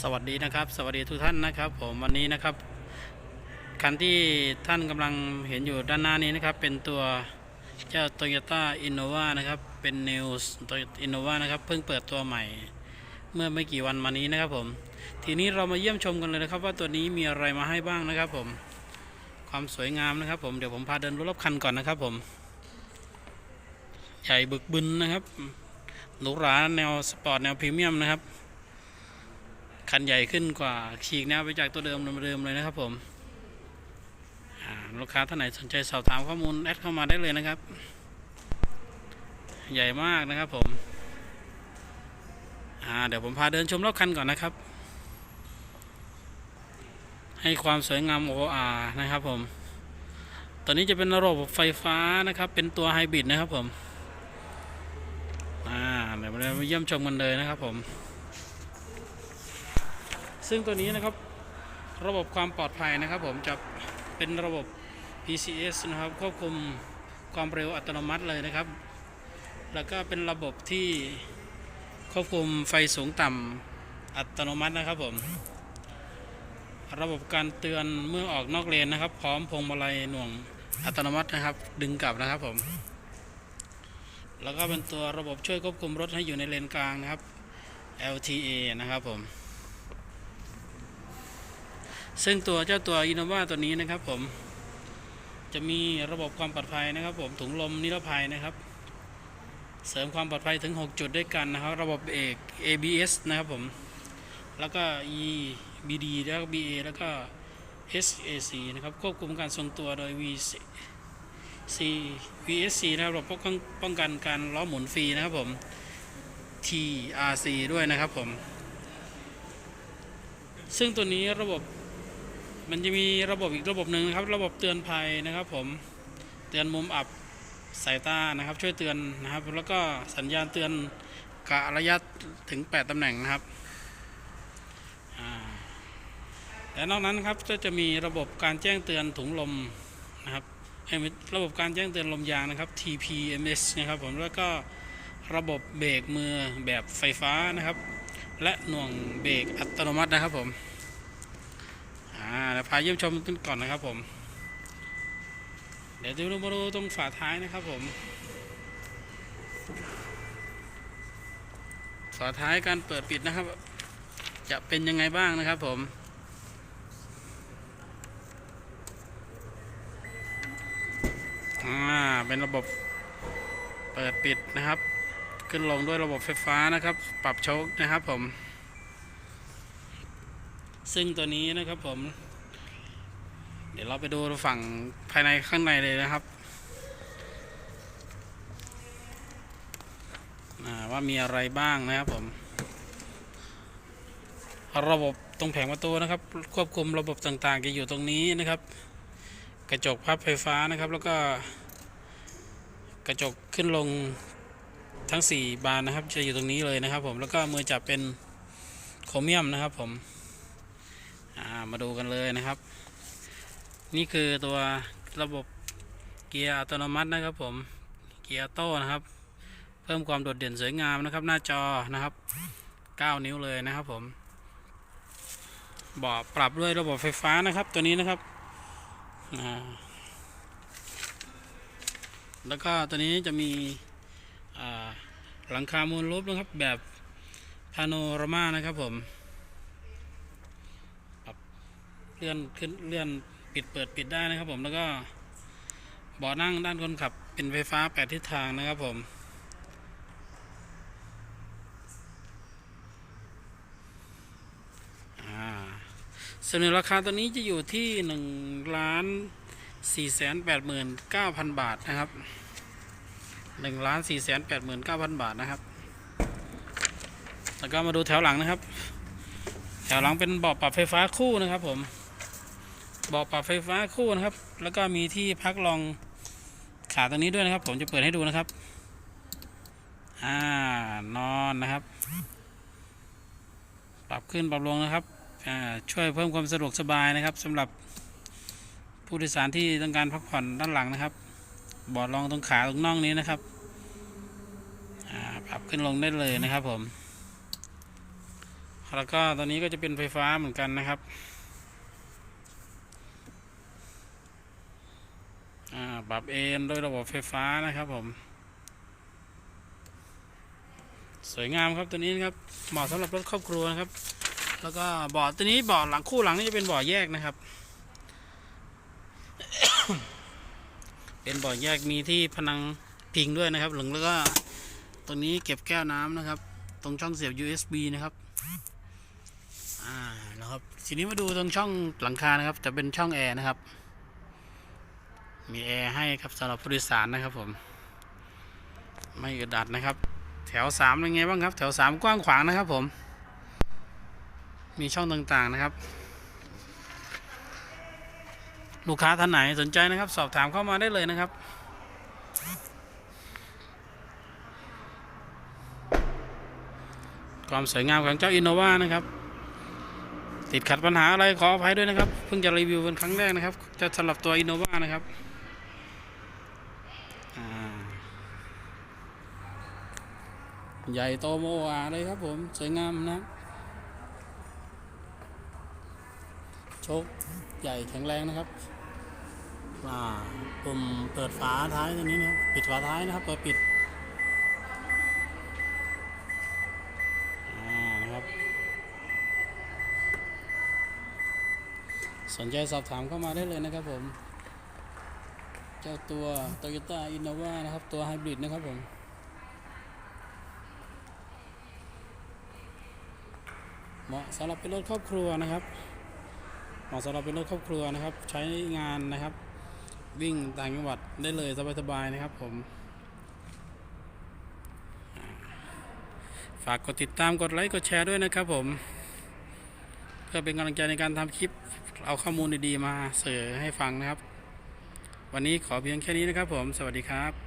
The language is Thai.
สวัสดีนะครับ สวัสดีทุกท่านนะครับ ผมวันนี้นะครับคันที่ท่านกำลังเห็นอยู่ด้านหน้านี้นะครับ เป็นตัวเจ้า Toyota Innova นะครับ เป็น New Innova นะครับ เพิ่งเปิดตัวใหม่ เมื่อไม่กี่วันมานี้นะครับ ผม ทีนี้เรามาเยี่ยมชมกันเลยนะครับ ว่าตัวนี้มีอะไรมาให้บ้างนะครับ ผม ความสวยงามนะครับ ผมเดี๋ยวผมพาเดินรอบคันก่อนนะครับ ผม ใหญ่บึกบึนนะครับหรูหราแนวสปอร์ตแนวพรีเมียมนะครับ คันใหญ่ขึ้นกว่าฉีกแนวไปจากตัวเดิมเดิมเลยนะครับผมลูกค้าท่านไหนสนใจสอบถามข้อมูลแอดเข้ามาได้เลยนะครับ ใหญ่มากนะครับผมเดี๋ยวผมพาเดินชมรอบคันก่อนนะครับ ให้ความสวยงาม OR นะครับผมตอนนี้จะเป็นระบบไฟฟ้านะครับ เป็นตัวไฮบริดนะครับผมอ่าเดี๋ยวเรามาเยี่ยมชมกันเลยนะครับผม ซึ่งตัวนี้นะครับระบบความปลอดภัยนะครับ ผมจะเป็นระบบ PCS นะครับ ควบคุมความเร็วอัตโนมัติเลยนะครับ แล้วก็เป็นระบบที่ควบคุมไฟสูงต่ำอัตโนมัตินะครับผม ระบบการเตือนเมื่อออกนอกเลนนะครับ พร้อมพวงมาลัยหน่วงอัตโนมัตินะครับ ดึงกลับนะครับผม แล้วก็เป็นตัวระบบช่วยควบคุมรถให้อยู่ในเลนกลางนะครับ LTA นะครับผม ซึ่งตัวเจ้าตัว Innova ตัวนี้นะครับผมจะมีระบบความปลอดภัยนะครับ ผมถุงลมนิรภัยนะครับ เสริมความปลอดภัยถึง 6 จุดด้วยกันนะครับ ระบบเอก ABS นะครับผมแล้วก็ EBD แล้วก็ BA แล้วก็ SAC นะครับควบคุมการทรงตัวโดย VC VSC นะครับระบบป้องกันการล้อหมุนฟรีนะครับผม TRC ด้วยนะครับผม ซึ่งตัวนี้ระบบ มันจะมีระบบอีกระบบหนึ่งนะครับ ระบบเตือนภัยนะครับ ผมเตือนมุมอับสายตานะครับ ช่วยเตือนนะครับ แล้วก็สัญญาณเตือนกะระยะถึง 8ตำแหน่งนะครับและนอกนั้นครับก็จะมีระบบการแจ้งเตือนถุงลมนะครับระบบการแจ้งเตือนลมยางนะครับ TPMS นะครับผมแล้วก็ระบบเบรกมือแบบไฟฟ้านะครับ และหน่วงเบรกอัตโนมัตินะครับผม อ่าเดี๋ยวพาเยี่ยมชมกันก่อนนะครับผม เดี๋ยวดูมาดูตรงฝาท้ายนะครับผม ฝาท้ายการเปิดปิดนะครับ จะเป็นยังไงบ้างนะครับผมอ่าเป็นระบบเปิดปิดนะครับ ขึ้นลงด้วยระบบไฟฟ้านะครับ ปรับโชคนะครับผม ซึ่งตัวนี้นะครับผม เดี๋ยวเราไปดูฝั่งภายในข้างในเลยนะครับว่ามีอะไรบ้างนะครับผม ระบบตรงแผงประตูนะครับ ควบคุมระบบต่างๆ จะอยู่ตรงนี้นะครับ กระจกพับไฟฟ้านะครับ แล้วก็กระจกขึ้นลงทั้ง 4 บานนะครับ จะอยู่ตรงนี้เลยนะครับ ผมแล้วก็มือจับเป็นโครเมียมนะครับผม มาดูกันเลยนะครับ นี่คือตัวระบบเกียร์อัตโนมัตินะครับผมเกียร์โต้นะครับ เพิ่มความโดดเด่นสวยงามนะครับ หน้าจอนะครับ 9 นิ้วเลยนะครับผมเบาะปรับด้วยระบบไฟฟ้านะครับตัวนี้นะครับแล้วก็ตัวนี้จะมีหลังคามูลรูปนะครับแบบพาโนรามานะครับผม เลื่อนขึ้นเลื่อนปิดเปิดปิดได้นะครับผมแล้วก็เบาะนั่งด้านคนขับเป็นไฟฟ้าแปดทิศทางนะครับผมอ่าส่วนราคาตัวนี้จะอยู่ที่หนึ่งล้านสี่แสนแปดหมื่นเก้าพันบาทนะครับหนึ่งล้านสี่แสนแปดหมื่นเก้าพันบาทนะครับ แล้วก็มาดูแถวหลังนะครับ แถวหลังเป็นเบาะปรับไฟฟ้าคู่นะครับผม บาะปรับไฟฟ้าคู่นะครับ แล้วก็มีที่พักรองขาตรงนี้ด้วยนะครับ ผมจะเปิดให้ดูนะครับ อ่านอนนะครับ ปรับขึ้นปรับลงนะครับ อ่าช่วยเพิ่มความสะดวกสบายนะครับสำหรับผู้โดยสารที่ต้องการพักผ่อนด้านหลังนะครับเบาะรองตรงขาตรงน่องนี้นะครับปรับขึ้นลงได้เลยนะครับผม แล้วก็ตอนนี้ก็จะเป็นไฟฟ้าเหมือนกันนะครับ อ่า ปรับเอนโดยระบบไฟฟ้านะครับผม สวยงามครับตัวนี้นะครับเหมาะสำหรับรถครอบครัวนะครับ แล้วก็เบาะตัวนี้เบาะหลังคู่หลังนี่จะเป็นเบาะแยกนะครับ เป็นเบาะแยกมีที่พนังพิงด้วยนะครับ หลังแล้วก็ตรงนี้เก็บแก้วน้ำนะครับ ตรงช่องเสียบ USB นะครับอ่านะครับทีนี้มาดูตรงช่องหลังคานะครับ จะเป็นช่องแอร์นะครับ มีแอร์ให้ครับสำหรับผู้โดยสารนะครับผม ไม่อึดอัดนะครับ แถวสามเป็นไงบ้างครับ แถวสามกว้างขวางนะครับผม มีช่องต่างๆนะครับ ลูกค้าท่านไหนสนใจนะครับ สอบถามเข้ามาได้เลยนะครับความสวยงามของเจ้าอินโนวานะครับ ติดขัดปัญหาอะไรขออภัยด้วยนะครับ เพิ่งจะรีวิวเป็นครั้งแรกนะครับ จะสำหรับตัวอินโนวานะครับอ่า ใหญ่โตโมอาเลยครับผม สวยงามนะโชคใหญ่แข็งแรงนะครับอ่าปุ่มเปิดฝาท้ายตรงนี้นะครับ ปิดฝาท้ายนะครับเปิดปิดนะครับสนใจสอบถามเข้ามาได้เลยนะครับผม เจ้าตัว Toyota Innova นะครับ ตัวไฮบริดนะครับผม เหมาะสำหรับเป็นรถครอบครัวนะครับ เหมาะสำหรับเป็นรถครอบครัวนะครับ ใช้งานนะครับ วิ่งต่างจังหวัดได้เลยสบายๆนะครับ ผมฝากกดติดตามกดไลค์กดแชร์ด้วยนะครับผม เพื่อเป็นกำลังใจในการทำคลิป เอาข้อมูลดีๆมาเสนอให้ฟังนะครับ วันนี้ขอเพียงแค่นี้นะครับผม สวัสดีครับ